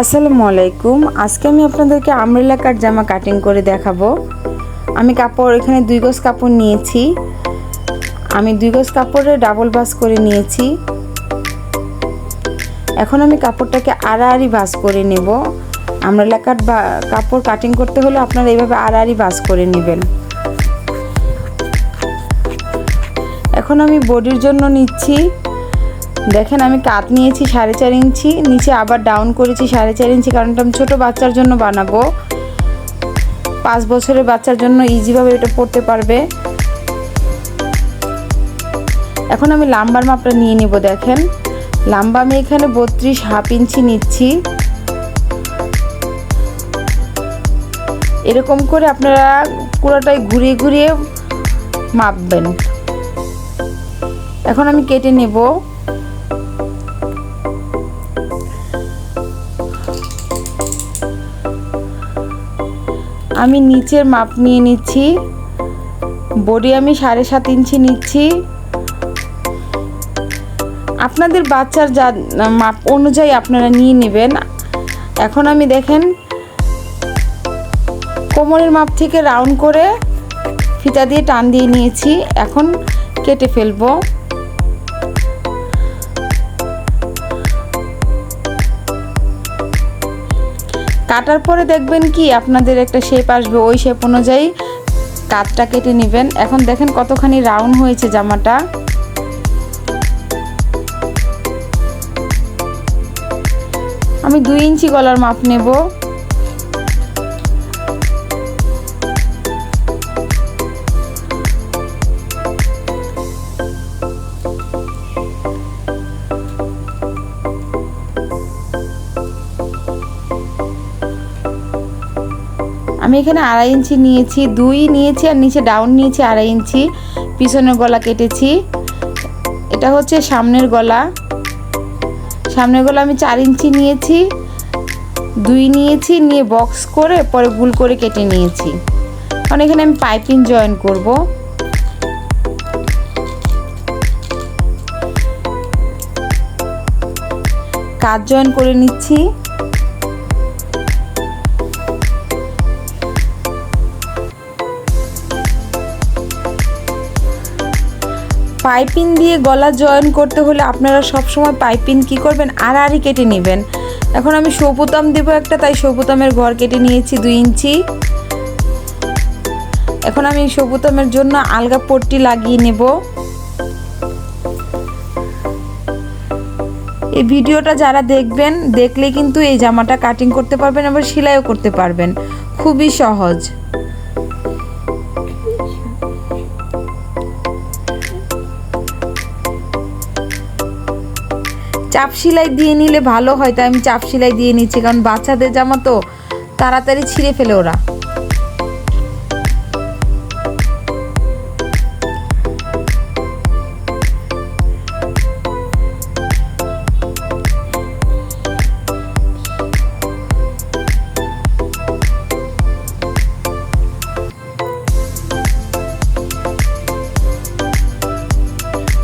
আসসালামু আলাইকুম। আজকে আমি আপনাদেরকে আমরেলা কাট জামা কাটিং করে দেখাবো। আমি কাপড় এখানে দুই গজ কাপড় নিয়েছি। আমি দুই গজ কাপড়ে ডাবল ভাঁজ করে নিয়েছি। এখন আমি কাপড়টাকে আড়াআড়ি ভাঁজ করে নেব। আমরেলা কাট বা কাপড় কাটিং করতে হলে আপনারা এইভাবে আড়াআড়ি ভাঁজ করে নেবেন। এখন আমি বডির জন্য নিচ্ছি। দেখেন আমি কাত নিয়েছি সাড়ে চার ইঞ্চি, নিচে আবার ডাউন করেছি সাড়ে চার ইঞ্চি কারণ আমি ছোটো বাচ্চার জন্য বানাবো। পাঁচ বছরের বাচ্চার জন্য ইজিভাবে এটা পড়তে পারবে। এখন আমি লাম্বার মাপটা নিয়ে নিব, দেখেন। লাম্বা আমি এখানে বত্রিশ হাফ ইঞ্চি নিচ্ছি। এরকম করে আপনারা পুরোটাই ঘুরিয়ে ঘুরিয়ে মাপবেন। এখন আমি কেটে নেব। আমি নিচের মাপ নিয়ে নিচ্ছি। বডি আমি সাড়ে সাত ইঞ্চি নিচ্ছি। আপনাদের বাচ্চার যা মাপ অনুযায়ী আপনারা নিয়ে নেবেন। এখন আমি দেখেন, কোমরের মাপ থেকে রাউন্ড করে ফিতা দিয়ে টান দিয়ে নিয়েছি। এখন কেটে ফেলব। কাটার পরে দেখবেন কি আপনাদের একটা শেপ আসবে, ওই শেপ অনুযায়ী কাতটা কেটে নেবেন। এখন দেখেন কতখানি রাউন্ড হয়েছে জামাটা। আমি দুই ইঞ্চি গলার মাপ নেব। আমি এখানে আড়াই ইঞ্চি নিয়েছি, দুই নিয়েছি আর নিচে ডাউন নিয়েছি আড়াই ইঞ্চি। পিছনের গলা কেটেছি। এটা হচ্ছে সামনের গলা। সামনের গলা আমি চার ইঞ্চি নিয়েছি, দুই নিয়েছি, নিয়ে বক্স করে পরে গুল করে কেটে নিয়েছি। কারণ এখানে আমি পাইপিং জয়েন করব। কাজ জয়েন করে নিচ্ছি। পাইপিং দিয়ে গলা জয়েন করতে হলে আপনারা সবসময় পাইপিং কি করবেন? আর আড়াআড়ি কেটে নেবেন। এখন আমি সবুতাম দেবো একটা, তাই সবুতামের ঘর কেটে নিয়েছি দুই ইঞ্চি। এখন আমি সবুতামের জন্য আলগা পট্টি লাগিয়ে নেব। এই ভিডিওটা যারা দেখবেন, দেখলে কিন্তু এই জামাটা কাটিং করতে পারবেন, আবার সেলাইও করতে পারবেন। খুবই সহজ। চাপ সেলাই দিয়ে নিলে ভালো হয়, তাই আমি চাপ সেলাই দিয়ে নিচ্ছি। কারণ বাচ্চাদের জামা তো তাড়াতাড়ি ছিঁড়ে ফেলে ওরা।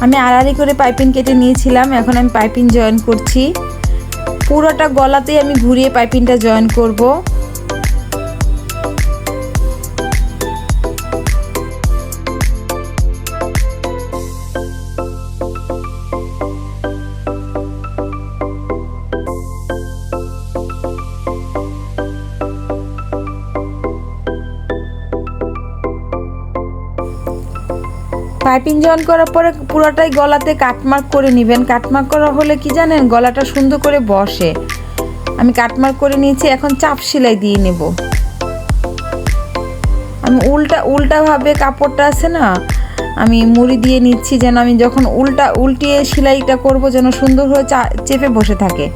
আমি আড়াআড়ি করে পাইপিং কেটে নিয়েছিলাম, এখন আমি পাইপিং জয়েন করছি। পুরোটা গলাতেই আমি ঘুরিয়ে পাইপিংটা জয়েন করব। পাইপিং জয়েন করার পরে পুরোটাই গলাতে কাটমার্ক করে নেবেন। কাটমার্ক করা হলে কি জানেন, গলাটা সুন্দর করে বসে। আমি কাটমার্ক করে নিয়েছি, এখন চাপ সেলাই দিয়ে নেব। আমি উল্টা উল্টাভাবে কাপড়টা আছে না, আমি মুড়ি দিয়ে নিচ্ছি যেন আমি যখন উল্টা, উল্টিয়ে সেলাইটা করব যেন সুন্দর হয়ে চেপে বসে থাকে।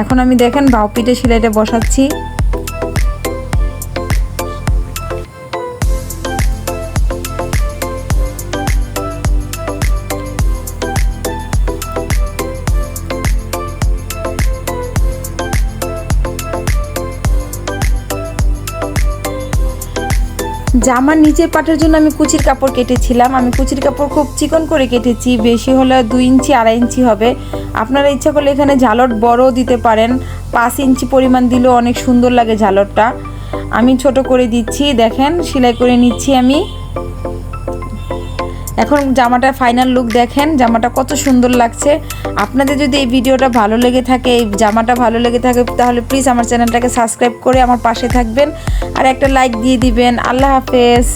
এখন আমি দেখেন বাউ পিঠে সেলাইটা বসাচ্ছি। জামার নিচের পাটের জন্য আমি কুচির কাপড় কেটেছিলাম। আমি কুচির কাপড় খুব চিকন করে কেটেছি, বেশি হলে দুই ইঞ্চি, আড়াই ইঞ্চি হবে। আপনারা ইচ্ছা করলে এখানে ঝালট বড়ও দিতে পারেন। পাঁচ ইঞ্চি পরিমাণ দিলেও অনেক সুন্দর লাগে ঝালটটা। আমি ছোট করে দিচ্ছি, দেখেন, সেলাই করে নিচ্ছি আমি। এখন জামাটা ফাইনাল লুক দেখেন, জামাটা কত সুন্দর লাগছে। আপনাদের যদি এই ভিডিওটা ভালো লেগে থাকে, এই জামাটা ভালো লেগে থাকে, তাহলে প্লিজ আমার চ্যানেলটাকে সাবস্ক্রাইব করে আমার পাশে থাকবেন। আর একটা লাইক দিয়ে দিবেন। আল্লাহ হাফেজ।